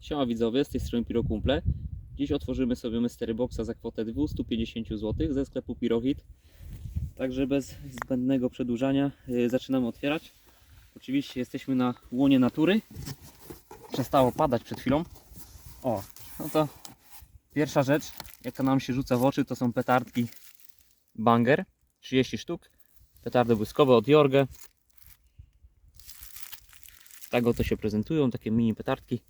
Siema widzowie, z tej strony Piro Kumple. Dziś otworzymy sobie Mystery Boxa za kwotę 250 zł ze sklepu Pirohit. Także bez zbędnego przedłużania yy, zaczynamy otwierać. Oczywiście jesteśmy na łonie natury. Przestało padać przed chwilą. O, no to pierwsza rzecz, jaka nam się rzuca w oczy, to są petardki Banger. 30 sztuk. Petardy błyskowe od Jorge. Tak oto się prezentują, takie mini petardki.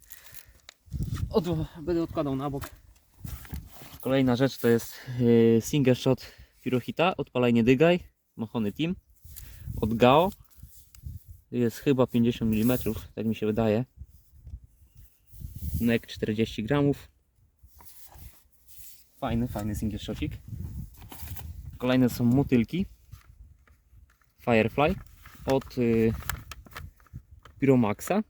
Od, będę odkładał na bok. Kolejna rzecz to jest yy, single shot Pirohita, odpalaj nie dygaj, Mahony Team od Gao. Jest chyba 50 mm, tak mi się wydaje. Nek 40 gramów. Fajny, fajny single shotcik. Kolejne są motylki Firefly od yy, Pyromaxa.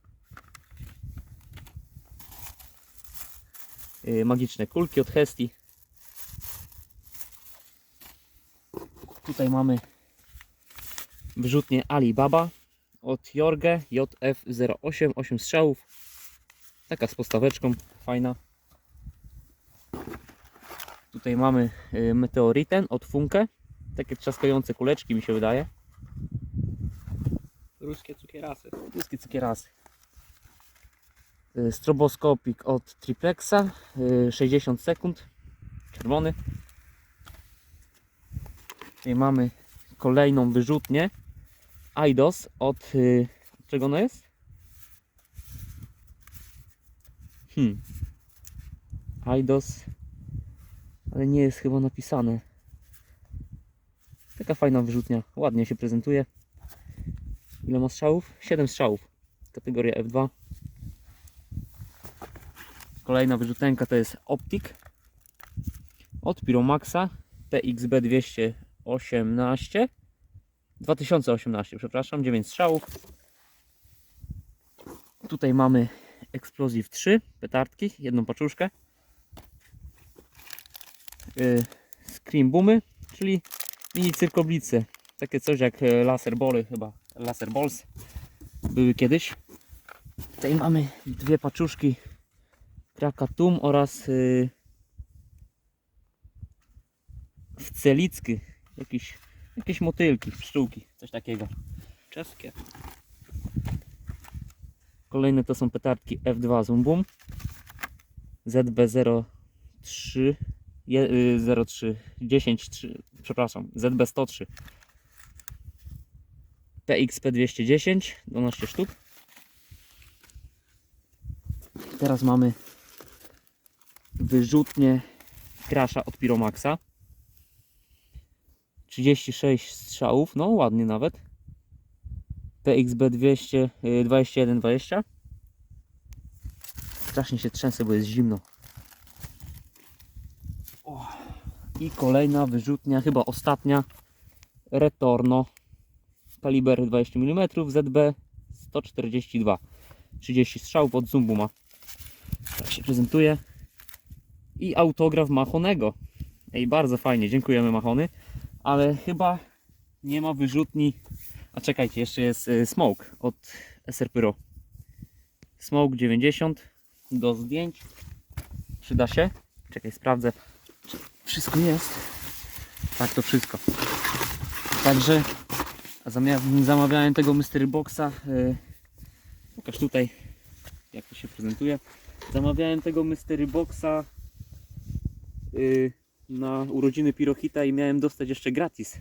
Magiczne kulki od Hesti. Tutaj mamy wyrzutnie Alibaba od Jorge JF08, 8 strzałów. Taka z postaweczką, fajna. Tutaj mamy yy, Meteoriten od Funke. Takie trzaskające kuleczki mi się wydaje. Ruskie cukierasy. Wszystkie cukierasy. Y, Stroboskopik od Triplexa. y, 60 sekund. Czerwony. Tutaj mamy kolejną wyrzutnię. Aidos od... y, czego ono jest? Hmm. Aidos. Ale nie jest chyba napisane. Taka fajna wyrzutnia. Ładnie się prezentuje. Ile ma strzałów? 7 strzałów. Kategoria F2. Kolejna wyrzutenka to jest Optic od Pyromaxa PXB 218 2018, przepraszam, 9 strzałów. Tutaj mamy Explosive 3 petardki, jedną paczuszkę. Yy, Scream Boomy, czyli mini cyrkoblice. Takie coś jak e, laser bally chyba. Laser balls były kiedyś. Tutaj mamy dwie paczuszki Krakatum oraz yy, wcelicki. Jakieś, jakieś motylki, pszczółki, coś takiego. Czeskie. Kolejne to są petardki F2 Zumbum ZB03 je- y, 03 10 3, przepraszam, ZB103 PXP210 12 sztuk. Teraz mamy wyrzutnie Crasha od Pyromaxa 36 strzałów, no ładnie nawet PXB 200 y, 2120 Strasznie się trzęsę, bo jest zimno. I kolejna wyrzutnia, chyba ostatnia. Retorno. Kaliber 20 mm, ZB 142. 30 strzałów od Zumbuma. Tak się prezentuje. I autograf Mahonego. Ej, bardzo fajnie, dziękujemy Mahony. Ale chyba nie ma wyrzutni. A czekajcie, jeszcze jest y, Smoke od SR Pyro. Smoke 90 do zdjęć. Przyda się. Czekaj, sprawdzę, czy wszystko jest. Tak, to wszystko. Także zamawiałem tego Mystery Boxa. Yy, pokaż tutaj, jak to się prezentuje. Zamawiałem tego Mystery Boxa na urodziny Pirohita i miałem dostać jeszcze gratis.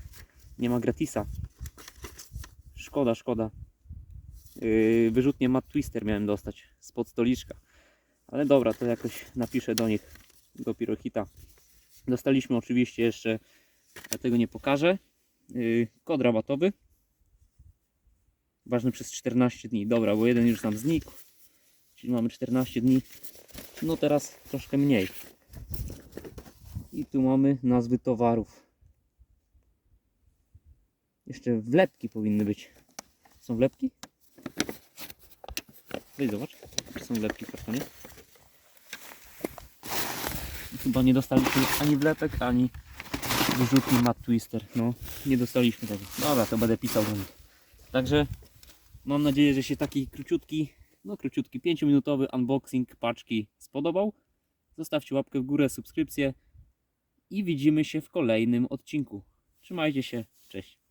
Nie ma gratisa. Szkoda, szkoda. Yy, wyrzutnie Matt Twister miałem dostać spod stoliczka. Ale dobra, to jakoś napiszę do nich, do Pirohita. Dostaliśmy oczywiście jeszcze, ja tego nie pokażę, yy, kod rabatowy. Ważny przez 14 dni. Dobra, bo jeden już nam znikł. Czyli mamy 14 dni. No teraz troszkę mniej. I tu mamy nazwy towarów. Jeszcze wlepki powinny być. Są wlepki? Weź zobacz, czy są wlepki w kartonie. Chyba nie dostaliśmy ani wlepek, ani wyrzutni Matt Twister. No, nie dostaliśmy tego. Dobra, to będę pisał do nich. Także mam nadzieję, że się taki króciutki no króciutki 5-minutowy unboxing paczki spodobał, zostawcie łapkę w górę, subskrypcję i widzimy się w kolejnym odcinku. Trzymajcie się, cześć.